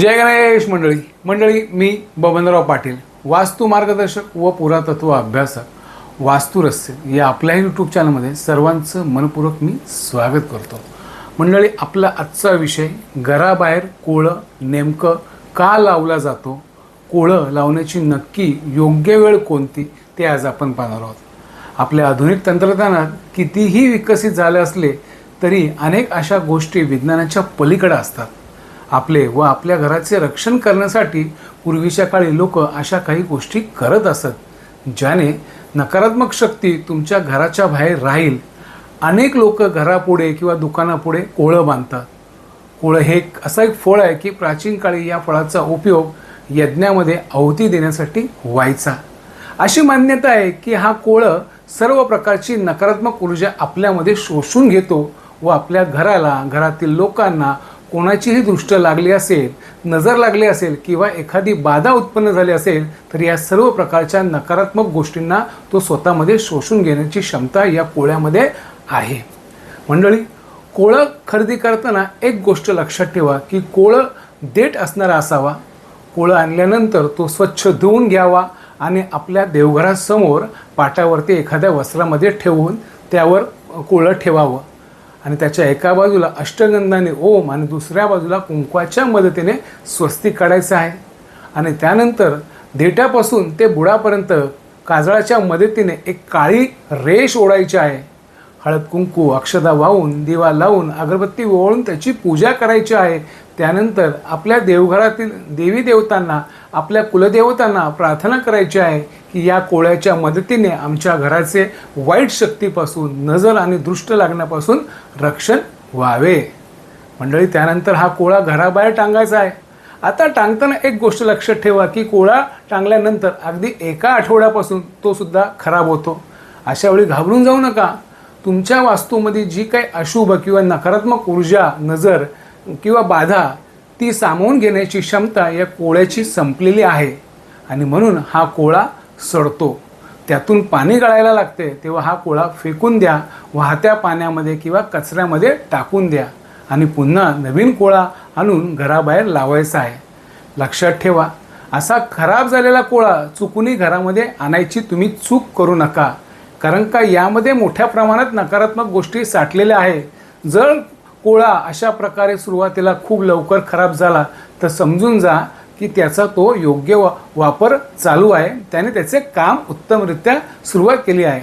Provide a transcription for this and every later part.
जय गणेश मंडळी. मंडळी मी बबनराव पाटील वास्तू मार्गदर्शक व पुरातत्व अभ्यासक वास्तुरस्य या आपल्या यूट्यूब चॅनलमध्ये सर्वांचं मनपूर्वक मी स्वागत करतो. मंडळी आपला आजचा विषय घराबाहेर कोळं नेमकं का लावला जातो कोळं लावण्याची नक्की योग्य वेळ कोणती ते आज आपण पाहणार आहोत. आपल्या आधुनिक तंत्रज्ञानात कितीही विकसित झाले असले तरी अनेक अशा गोष्टी विज्ञानाच्या पलीकडे असतात. आपले व आपल्या घराचे रक्षण करण्यासाठी पूर्वीच्या काळी लोक अशा काही गोष्टी करत असत ज्याने नकारात्मक शक्ती तुमच्या घराच्या बाहेर राहील. अनेक लोक घरापुढे किंवा दुकानापुढे कोळं बांधतात. कोळं हे एक असा एक फळ आहे की प्राचीन काळी या फळाचा उपयोग यज्ञामध्ये आहुती देण्यासाठी व्हायचा. अशी मान्यता आहे की हा कोळं सर्व प्रकारची नकारात्मक ऊर्जा आपल्यामध्ये शोषून घेतो व आपल्या घराला घरातील लोकांना कोणाचीही दृष्ट लागली असेल नजर लागली असेल किंवा एखादी बाधा उत्पन्न झाली असेल तर या सर्व प्रकारच्या नकारात्मक गोष्टींना तो स्वतःमध्ये शोषून घेण्याची क्षमता या कोळ्यामध्ये आहे. मंडळी कोळं खरेदी करताना एक गोष्ट लक्षात ठेवा की कोळं देठ असणारा असावा. कोळं आणल्यानंतर तो स्वच्छ धुवून घ्यावा आणि आपल्या देवघरासमोर पाटावरती एखाद्या वस्त्रामध्ये ठेवून त्यावर कोळं ठेवावं. आणि त्याच्या एका बाजूला अष्टगंधाने ओम आणि दुसऱ्या बाजूला कुंकवाच्या मदतीने स्वस्तिक काढायचं आहे. आणि त्यानंतर देठापासून ते बुडापर्यंत काजळाच्या मदतीने एक काळी रेष ओढायची आहे. हळद कुंकू अक्षदा वाहून दिवा लावून अगरबत्ती ओवाळून त्याची पूजा करायची आहे. त्यानंतर आपल्या देवघरातील देवी देवतांना आपल्या कुलदेवतांना प्रार्थना करायची आहे की या कोळ्याच्या मदतीने आमच्या घराचे वाईट शक्तीपासून नजर आणि दृष्ट लागण्यापासून रक्षण व्हावे. मंडळी त्यानंतर हा कोळा घराबाहेर टांगायचा आहे. आता टांगताना एक गोष्ट लक्षात ठेवा की कोळा टांगल्यानंतर अगदी एका आठवड्यापासून तो सुद्धा खराब होतो. अशा वेळी घाबरून जाऊ नका. तुमच्या वास्तूमध्ये जी काही अशुभ किंवा नकारात्मक ऊर्जा नजर किंवा बाधा ती सामावून घेण्याची क्षमता या कोळ्याची संपलेली आहे. आणि म्हणून हा कोळा सडतो. त्यातून पाणी गळायला लागते तेव्हा हा कोळा फेकून द्या वाहत्या पाण्यामध्ये किंवा कचऱ्यामध्ये टाकून द्या. आणि पुन्हा नवीन कोळा आणून घराबाहेर लावायचा आहे. लक्षात ठेवा असा खराब झालेला कोळा चुकूनही घरामध्ये आणायची तुम्ही चूक करू नका. कारण का यामध्ये मोठ्या प्रमाणात नकारात्मक गोष्टी साठलेल्या आहे जर कोळा अशा प्रकारे सुरुवातीला खूप लवकर खराब झाला तर समजून जा की त्याचा तो योग्य वा वापर चालू आहे. त्याने त्याचे काम उत्तमरित्या सुरुवात केली आहे.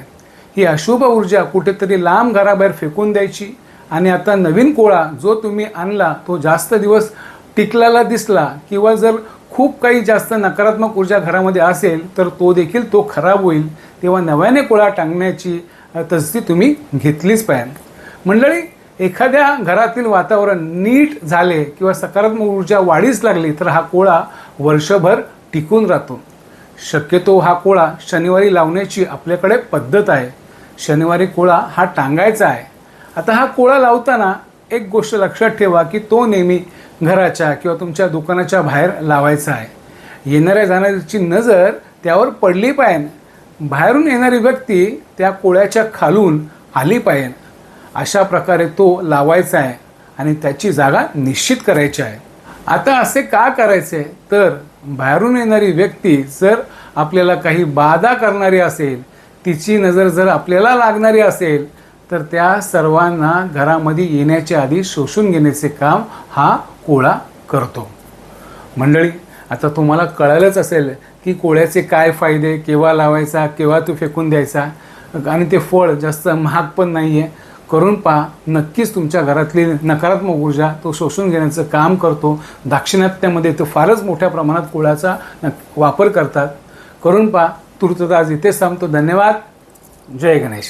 ही अशुभ ऊर्जा कुठेतरी लांब घराबाहेर फेकून द्यायची. आणि आता नवीन कोळा जो तुम्ही आणला तो जास्त दिवस टिकलेला दिसला किंवा जर खूप काही जास्त नकारात्मक ऊर्जा घरामध्ये असेल तर तो देखील तो खराब होईल. तेव्हा नव्याने कोळा टांगण्याची तसदी तुम्ही घेतलीच पाहिजे. मंडळी एखाद्या घरातील वातावरण नीट झाले किंवा सकारात्मक ऊर्जा वाढीस लागली तर हा कोळा वर्षभर टिकून राहतो. शक्यतो हा कोळा शनिवारी लावण्याची आपल्याकडे पद्धत आहे. शनिवारी कोळा हा टांगायचा आहे. आता हा कोळा लावताना एक गोष्ट लक्षात ठेवा की तो नेहमी घराच्या किंवा तुमच्या दुकानाच्या बाहेर लावायचा आहे. येणाऱ्या जाणाऱ्याची नजर त्यावर पडली पाहिजे. बाहेरून येणारी व्यक्ती त्या कोळ्याच्या खालून आली पाहिजे. अशा प्रकारे तो लावायचा आहे आणि त्याची जागा निश्चित करायची आहे. आता असे का करायचे? तर बाहेरून येणारी व्यक्ती जर आपल्याला काही बाधा करणारी असेल तिची नजर जर आपल्याला लागणारी असेल तर त्या सर्वांना घरामध्ये येण्याच्या आधी शोषून घेण्याचे काम हा कोळा करतो. मंडळी आता तुम्हाला कळालंच असेल की कोळ्याचे काय फायदे केव्हा लावायचा केव्हा तो फेकून द्यायचा आणि ते फळ जास्त महाग पण नाही आहे करून पहा नक्कीच तुमच्या घरातली नकारात्मक ऊर्जा तो शोषून घेण्याचं काम करतो. दाक्षिणात्यामध्ये तो फारच मोठ्या प्रमाणात कोळ्याचा वापर करतात. करून पहा तुर्त आज इथेच थांबतो. धन्यवाद. जय गणेश.